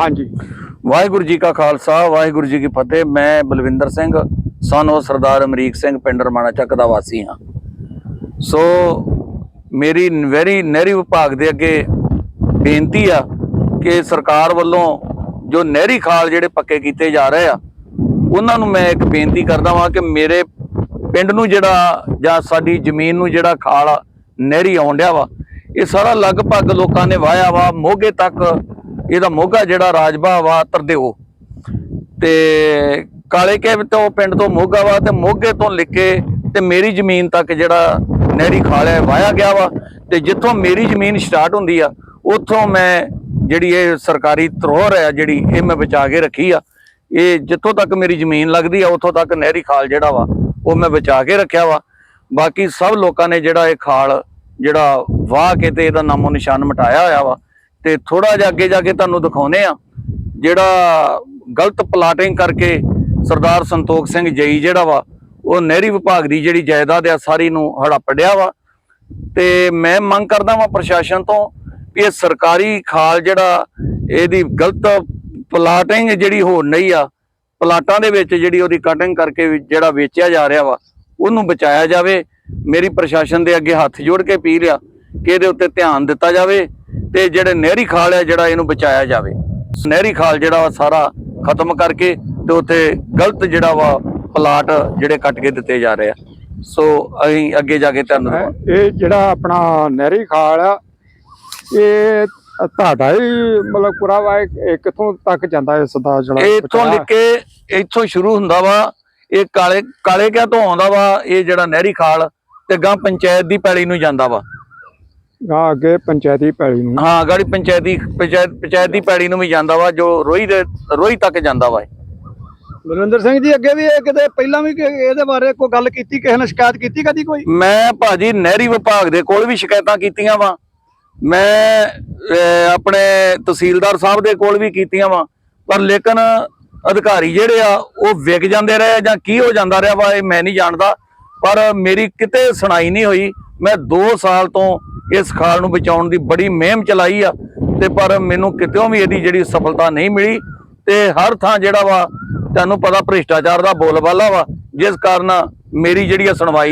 ਹਾਂਜੀ। ਵਾਹਿਗੁਰੂ ਜੀ ਕਾ ਖਾਲਸਾ ਵਾਹਿਗੁਰੂ ਜੀ ਕੀ ਫਤਿਹ। ਮੈਂ ਬਲਵਿੰਦਰ ਸਿੰਘ ਸਨੋ ਸਰਦਾਰ ਅਮਰੀਕ ਸਿੰਘ ਪਿੰਡ ਰਮਾਣਾ ਚੱਕ ਦਾ ਵਾਸੀ ਹਾਂ। ਸੋ ਮੇਰੀ ਵੈਰੀ ਨਹਿਰੀ ਵਿਭਾਗ ਦੇ ਅੱਗੇ ਬੇਨਤੀ ਆ ਕਿ ਸਰਕਾਰ ਵੱਲੋਂ ਜੋ ਨਹਿਰੀ ਖਾਲ ਜਿਹੜੇ ਪੱਕੇ ਕੀਤੇ ਜਾ ਰਹੇ ਆ ਉਹਨਾਂ ਨੂੰ ਮੈਂ ਇੱਕ ਬੇਨਤੀ ਕਰਦਾ ਵਾਂ ਕਿ ਮੇਰੇ ਪਿੰਡ ਨੂੰ ਜਿਹੜਾ ਜਾਂ ਸਾਡੀ ਜ਼ਮੀਨ ਨੂੰ ਜਿਹੜਾ ਖਾਲ ਆ, ਨਹਿਰੀ ਆਉਣ ਡਿਆ ਵਾ ਇਹ ਸਾਰਾ ਲਗਭਗ ਲੋਕਾਂ ਨੇ ਵਾਇਆ ਵਾ। ਮੋਗੇ ਤੱਕ ਇਹਦਾ ਮੋਗਾ ਜਿਹੜਾ ਰਾਜਬਾ ਵਾ ਤਰਦੇਓ। ਤੇ ਕਾਲੇ ਕੇ ਤੋਂ ਪਿੰਡ ਤੋਂ ਮੋਗਾ ਵਾ ਤੇ ਮੋਗੇ ਤੋਂ ਲਿਕੇ ਤੇ ਮੇਰੀ ਜ਼ਮੀਨ ਤੱਕ ਜਿਹੜਾ ਨਹਿਰੀ ਖਾਲ ਹੈ, ਵਾਇਆ ਗਿਆ ਵਾ। ਤੇ ਜਿੱਥੋਂ ਮੇਰੀ ਜ਼ਮੀਨ ਸਟਾਰਟ ਹੁੰਦੀ ਆ, ਉੱਥੋਂ ਮੈਂ ਜਿਹੜੀ ਇਹ ਸਰਕਾਰੀ ਧਰੋਹਰ ਆ ਜਿਹੜੀ ਇਹ ਮੈਂ ਬਚਾ ਕੇ ਰੱਖੀ ਆ। ਇਹ ਜਿੱਥੋਂ ਤੱਕ ਮੇਰੀ ਜ਼ਮੀਨ ਲੱਗਦੀ ਆ, ਉੱਥੋਂ ਤੱਕ ਨਹਿਰੀ ਖਾਲ ਜਿਹੜਾ ਵਾ, ਉਹ ਮੈਂ ਬਚਾ ਕੇ ਰੱਖਿਆ ਵਾ। ਬਾਕੀ ਸਭ ਲੋਕਾਂ ਨੇ ਜਿਹੜਾ ਇਹ ਖਾਲ ਜਿਹੜਾ ਵਾਹ ਕੇ ਤੇ ਇਹਦਾ ਨਾਮੋ ਨਿਸ਼ਾਨ ਮਿਟਾਇਆ ਹੋਇਆ ਵਾ। ਤੇ ਥੋੜਾ ਜਿਹਾ ਅੱਗੇ ਜਾ ਕੇ ਤੁਹਾਨੂੰ ਦਿਖਾਉਨੇ ਆ ਜਿਹੜਾ ਗਲਤ ਪਲਾਟਿੰਗ ਕਰਕੇ ਸਰਦਾਰ ਸੰਤੋਖ ਸਿੰਘ ਜਈ ਜਿਹੜਾ ਵਾ, ਉਹ ਨਹਿਰੀ ਵਿਭਾਗ ਦੀ ਜਿਹੜੀ ਜਾਇਦਾਦ ਆ, ਸਾਰੀ ਨੂੰ ਹੜੱਪ ਡਿਆ ਵਾ। ਤੇ ਮੈਂ ਮੰਗ ਕਰਦਾ ਵਾਂ ਪ੍ਰਸ਼ਾਸਨ ਤੋਂ ਵੀ ਇਹ ਸਰਕਾਰੀ ਖਾਲ ਜਿਹੜਾ, ਇਹਦੀ ਗਲਤ ਪਲਾਟਿੰਗ ਜਿਹੜੀ ਹੋ ਨਹੀਂ ਆ, ਪਲਾਟਾਂ ਦੇ ਵਿੱਚ ਜਿਹੜੀ ਉਹਦੀ ਕਟਿੰਗ ਕਰਕੇ ਜਿਹੜਾ ਵੇਚਿਆ ਜਾ ਰਿਹਾ ਵਾ, ਉਹਨੂੰ ਬਚਾਇਆ ਜਾਵੇ। ਮੇਰੀ ਪ੍ਰਸ਼ਾਸਨ ਦੇ ਅੱਗੇ ਹੱਥ ਜੋੜ ਕੇ ਅਪੀਲ ਆ ਕਿ ਇਹਦੇ ਉੱਤੇ ਧਿਆਨ ਦਿੱਤਾ ਜਾਵੇ। ਤੇ ਜਿਹੜੇ ਨਹਿਰੀ ਖਾਲ ਹੈ ਜਿਹੜਾ ਇਹਨੂੰ ਬਚਾਇਆ ਜਾਵੇ। ਨਹਿਰੀ ਖਾਲ ਜਿਹੜਾ ਵਾ ਸਾਰਾ ਖਤਮ ਕਰਕੇ ਤੇ ਉੱਥੇ ਗਲਤ ਜਿਹੜਾ ਵਾ ਪਲਾਟ ਜਿਹੜੇ ਕੱਟ ਕੇ ਦਿੱਤੇ ਜਾ ਰਹੇ ਆ। ਸੋ ਅਸੀਂ ਅੱਗੇ ਜਾ ਕੇ ਤੁਹਾਨੂੰ ਇਹ ਜਿਹੜਾ ਆਪਣਾ ਨਹਿਰੀ ਖਾਲ ਆ ਇਹ ਤੁਹਾਡਾ ਹੀ ਮਤਲਬ ਪੂਰਾ ਵਾ ਇਹ- ਕਿੱਥੋਂ ਤੱਕ ਜਾਂਦਾ ਇਸ ਦਾ ਜਿਹੜਾ ਇੱਥੋਂ ਲਿਖ ਕੇ ਇੱਥੋਂ ਸ਼ੁਰੂ ਹੁੰਦਾ ਵਾ ਇਹ ਕਾਲੇ ਕਾਲੇ ਕਿਆ ਤੋਂ ਆਉਂਦਾ ਵਾ ਇਹ ਜਿਹੜਾ ਨਹਿਰੀ ਖਾਲ ਤੇ ਗਾਂ ਪੰਚਾਇਤ ਦੀ ਪੈਲੀ ਨੂੰ ਜਾਂਦਾ ਵਾ। ਗਾ ਅੱਗੇ ਪੰਚਾਇਤੀ ਪੈਲੀ ਨੂੰ। ਹਾਂ ਗਾੜੀ ਪੰਚਾਇਤੀ ਪੰਚਾਇਤ ਪੰਚਾਇਤ ਦੀ ਪੈਲੀ ਨੂੰ ਵੀ ਜਾਂਦਾ ਵਾ ਜੋ ਰੋਈ ਦੇ ਰੋਈ ਤੱਕ ਜਾਂਦਾ ਵਾ ਇਹ। ਬਲਵਿੰਦਰ ਸਿੰਘ ਜੀ ਅੱਗੇ ਵੀ ਇਹ ਕਿਤੇ ਪਹਿਲਾਂ ਵੀ ਕਿ- ਇਹਦੇ ਬਾਰੇ ਕੋਈ ਗੱਲ ਕੀਤੀ ਕਿਸੇ ਨੇ ਸ਼ਿਕਾਇਤ ਕੀਤੀ ਕਦੀ ਕੋਈ? ਮੈਂ ਭਾਜੀ ਨਹਿਰੀ ਵਿਭਾਗ ਦੇ ਕੋਲ ਵੀ ਸ਼ਿਕਾਇਤਾਂ ਕੀਤੀਆਂ ਵਾ। ਮੈਂ ਅਹ, ਆਪਣੇ ਤਹਿਸੀਲਦਾਰ ਸਾਹਿਬ ਦੇ ਕੋਲ ਵੀ ਕੀਤੀਆਂ ਵਾ। ਪਰ ਲੇਕਿਨ ਅਧਿਕਾਰੀ ਜਿਹੜੇ ਆ ਉਹ ਵਿਕ ਜਾਂਦੇ ਰਹੇ ਜਾਂ ਕੀ ਹੋ ਜਾਂਦਾ ਰਿਹਾ ਵਾ ਇਹ ਮੈਂ ਨਹੀਂ ਜਾਣਦਾ। ਪਰ ਮੇਰੀ ਕਿਤੇ ਸੁਣਾਈ ਨਹੀਂ ਹੋਈ। ਮੈਂ 2 ਸਾਲ ਤੋਂ ਇਸ ਖਾਲ ਨੂੰ ਬਚਾਉਣ ਦੀ ਬੜੀ ਮਿਹਮ ਚਲਾਈ ਆ ਤੇ ਪਰ ਮੈਨੂੰ ਕਿਤੇੋਂ ਵੀ ਇਹਦੀ ਜਿਹੜੀ ਸਫਲਤਾ ਨਹੀਂ ਮਿਲੀ ਤੇ ਹਰ ਥਾਂ ਜਿਹੜਾ ਵਾ, ਤੁਹਾਨੂੰ ਪਤਾ ਭ੍ਰਿਸ਼ਟਾਚਾਰ ਦਾ ਬੋਲਬਾਲਾ ਵਾ, ਜਿਸ ਕਾਰਨ ਮੇਰੀ ਜਿਹੜੀ ਆ ਸੁਣਵਾਈ